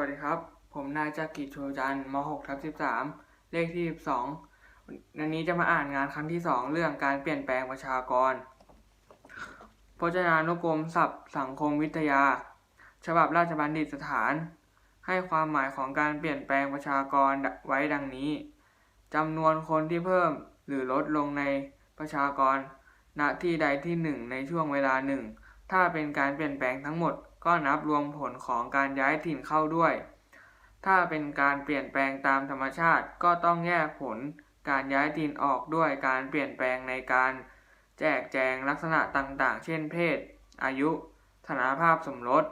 วัสดีครับ ผมนายจากกิจโชจันม .6 ทับ13 เลขที่ 12วันนี้จะมาอ่านงานครั้งที่ 2 เรื่องการเปลี่ยนแปลงประชากร พจนานุกรมศัพท์สังคมวิทยา ฉบับราชบัณฑิตสถาน ให้ความหมายของการเปลี่ยนแปลงประชากรไว้ดังนี้จำนวนคนที่เพิ่มหรือลดลงในประชากร ณที่ใดที่หนึ่งในช่วงเวลาหนึ่งถ้าเป็นการเปลี่ยนแปลงทั้งหมด ก็นับรวมผลของการย้ายถิ่นเข้าด้วย ถ้าเป็นการเปลี่ยนแปลงตามธรรมชาติก็ต้องแยกผลการย้ายถิ่นออกด้วยการเปลี่ยนแปลงในการแจกแจงลักษณะต่างๆ เช่นเพศ อายุ ฐานะภาพสมรส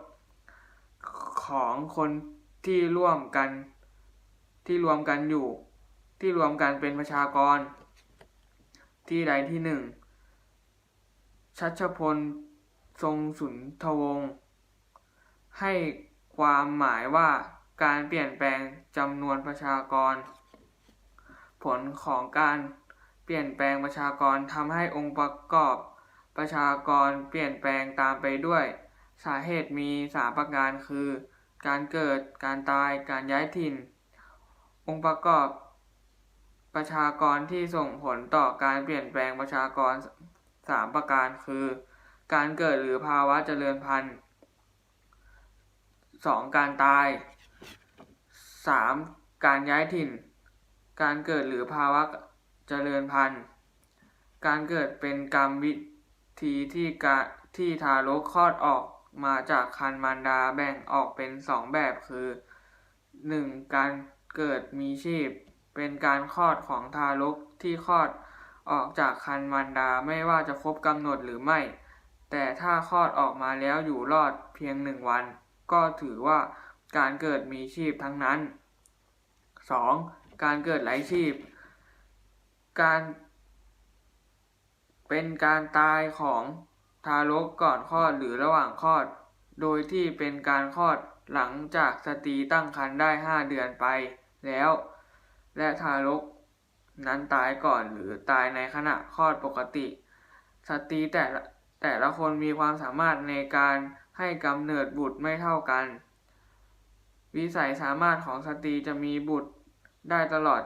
ของคนที่ร่วมกันที่รวมกันอยู่ ที่รวมกันเป็นประชากร ที่ใดที่หนึ่งชัชพล ทรงสุนทวงศ์ ให้ความหมายว่าการเปลี่ยนแปลงจำนวนประชากร ผลของการเปลี่ยนแปลงประชากรทำให้องค์ประกอบประชากรเปลี่ยนแปลงตามไปด้วย สาเหตุมีสามประการคือ การเกิดการตายการย้ายถิ่น องค์ประกอบประชากรที่ส่งผลต่อการเปลี่ยนแปลงประชากรสามประการคือ การเกิดหรือภาวะเจริญพันธุ์ สองการตายสามการย้ายถิ่น การเกิดหรือภาวะเจริญพันธุ์ การเกิดเป็นกรรมวิธีที่กะที่ทารกคลอดออกมาจากครรภ์มารดาแบ่งออกเป็นสองแบบคือ 1. การเกิดมีชีพ เป็นการคลอดของทารกที่คลอดออกจากครรภ์มารดาไม่ว่าจะครบกำหนดหรือไม่ แต่ถ้าคลอดออกมาแล้วอยู่รอดเพียงหนึ่งวัน ก็ถือว่าการเกิดมีชีพทั้งนั้น 2. การเกิดไร้ชีพ การ เป็นการตายของทารกก่อนคลอดหรือระหว่างคลอด โดยที่เป็นการคลอดหลังจากสตรีตั้งครรภ์ได้ 5 เดือนไปแล้ว และทารกนั้นตายก่อนหรือตายในขณะคลอดปกติ สตรีแต่แต่ละคนมีความสามารถในการ ให้กำเนิดบุตรไม่เท่ากัน วิสัยสามารถของสตรีจะมีบุตรได้ตลอด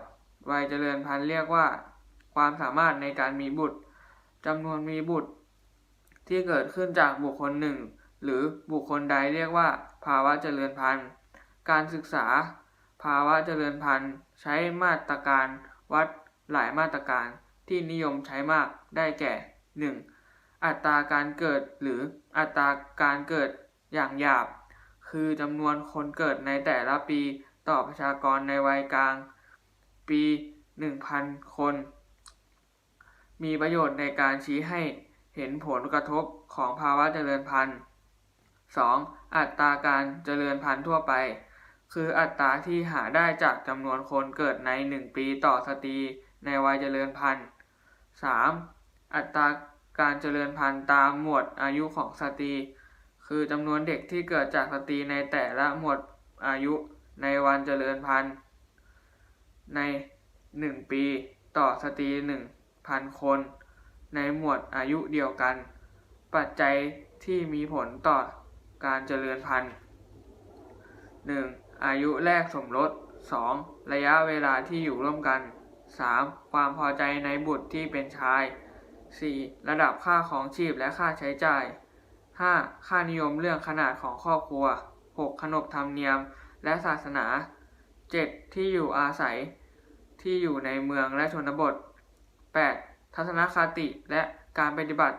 วัยเจริญพันธุ์เรียกว่า ความสามารถในการมีบุตรจำนวนมีบุตร ที่เกิดขึ้นจากบุคคลหนึ่ง หรือบุคคลใดเรียกว่า ภาวะเจริญพันธุ์ การศึกษา ภาวะเจริญพันธุ์ ใช้มาตรการวัดหลายมาตรการที่นิยมใช้มากได้แก่ 1. อัตราการเกิดหรืออัตราการเกิดอย่างหยาบ คือจำนวนคนเกิดในแต่ละปีต่อประชากรในวัยกลาง ปี 1,000 คน มีประโยชน์ในการชี้ให้เห็นผลกระทบของภาวะเจริญพันธุ์ 2. อัตราการเจริญพันธุ์ทั่วไป คืออัตราที่หาได้จากจำนวนคนเกิดใน 1 ปีต่อสตรีในวัยเจริญพันธุ์ 3. อัตรา การเจริญพันธุ์ตามหมวดอายุของสตรี คือจำนวนเด็กที่เกิดจากสตรีในแต่ละหมวดอายุในวันเจริญพันธุ์ ใน 1 ปีต่อสตรี1,000 คน ในหมวดอายุเดียวกัน ปัจจัยที่มีผลต่อการเจริญพันธุ์ 1. อายุแรกสมรส 2. ระยะเวลาที่อยู่ร่วมกัน 3. ความพอใจในบุตรที่เป็นชาย 4. ระดับค่าของชีพและค่าใช้จ่าย 5. ค่านิยมเรื่องขนาดของครอบครัว 6. ขนบธรรมเนียมและศาสนา 7. ที่อยู่อาศัย ที่อยู่ในเมืองและชนบท 8. ทัศนคติและการปฏิบัติ